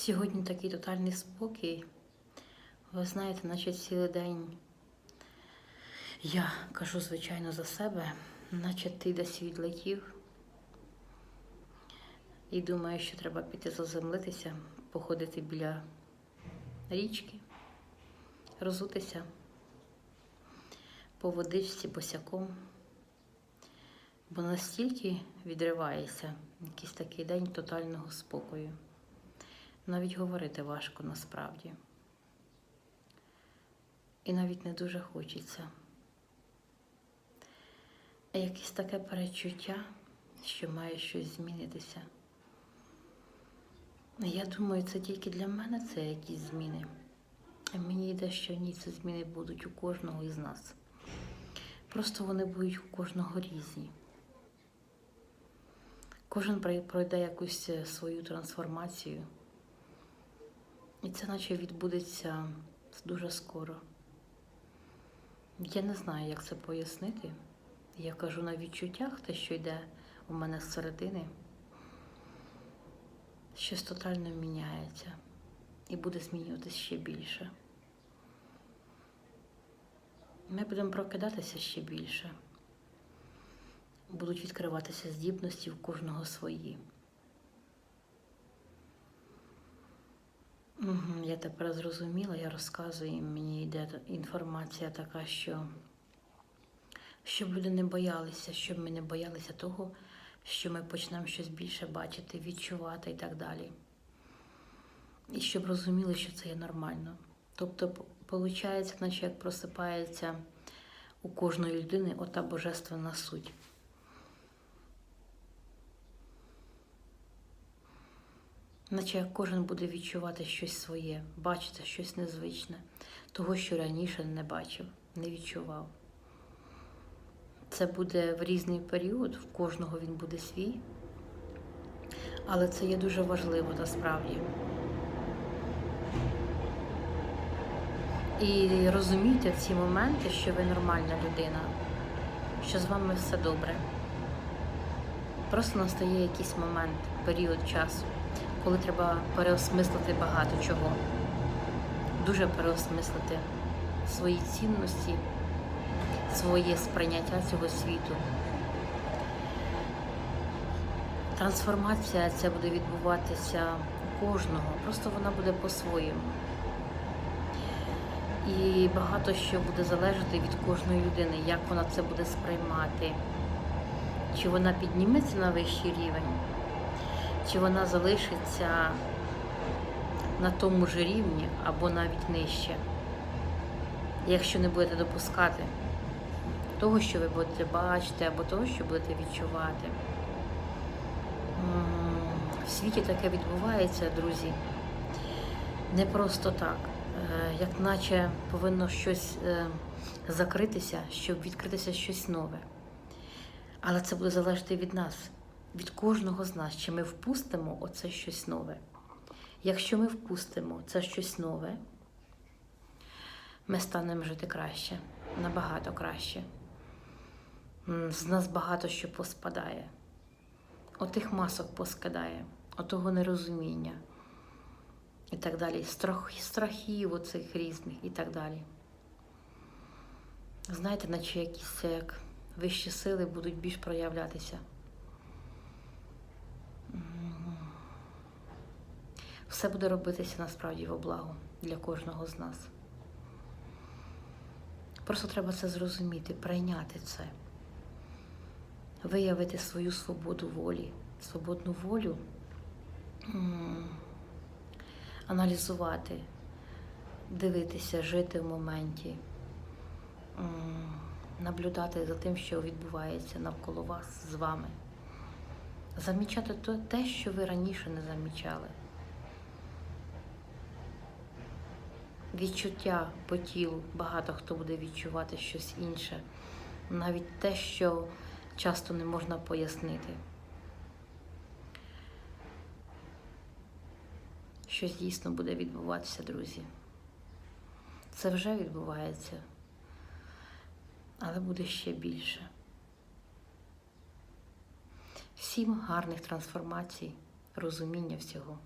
Сьогодні такий тотальний спокій. Ви знаєте, наче цілий день я кажу, звичайно, за себе, наче ти десь відлетів. І думаю, що треба піти заземлитися, походити біля річки, розутися по водичці босяком, бо настільки відривається якийсь такий день тотального спокою. Навіть говорити важко насправді. І навіть не дуже хочеться. Якесь таке перечуття, що має щось змінитися. Я думаю, це тільки для мене це якісь зміни. Мені йде, що ні, ці зміни будуть у кожного із нас. Просто вони будуть у кожного різні. Кожен пройде якусь е, свою трансформацію. І це наче відбудеться дуже скоро. Я не знаю, як це пояснити. Я кажу на відчуттях те, що йде у мене зсередини. Щось тотально міняється і буде змінюватися ще більше. Ми будемо прокидатися ще більше. Будуть відкриватися здібності в кожного свої. Я тепер зрозуміла, я розказую, і мені йде інформація така, що щоб люди не боялися, щоб ми не боялися того, що ми почнемо щось більше бачити, відчувати і так далі. І щоб розуміли, що це є нормально. Тобто, виходить, наче як просипається у кожної людини ота божественна суть. Наче кожен буде відчувати щось своє, бачити щось незвичне, того, що раніше не бачив, не відчував. Це буде в різний період, в кожного він буде свій, але це є дуже важливо насправді. І розумійте в ці моменти, що ви нормальна людина, що з вами все добре. Просто настає якийсь момент, період часу, коли треба переосмислити багато чого. Дуже переосмислити свої цінності, своє сприйняття цього світу. Трансформація ця буде відбуватися у кожного, просто вона буде по-своєму. І багато що буде залежати від кожної людини, як вона це буде сприймати. Чи вона підніметься на вищий рівень, чи вона залишиться на тому ж рівні або навіть нижче. Якщо не будете допускати того, що ви будете бачити, або того, що будете відчувати. В світі таке відбувається, друзі, не просто так. Е, Як наче повинно щось е, закритися, щоб відкритися щось нове. Але це буде залежати від нас, від кожного з нас, чи ми впустимо оце щось нове. Якщо ми впустимо це щось нове, ми станемо жити краще, набагато краще. З нас багато що поспадає. Отих масок поскидає, отого нерозуміння і так далі. Страх, страхів оцих різних і так далі. Знаєте, наче якісь як вищі сили будуть більш проявлятися. Все буде робитися насправді во благо для кожного з нас. Просто треба це зрозуміти, прийняти це, виявити свою свободу волі, свободну волю, аналізувати, дивитися, жити в моменті, наблюдати за тим, що відбувається навколо вас з вами. Замічати те, що ви раніше не замічали. Відчуття по тілу, багато хто буде відчувати щось інше, навіть те, що часто не можна пояснити. Щось дійсно буде відбуватися, друзі. Це вже відбувається, але буде ще більше. Всім гарних трансформацій, розуміння всього.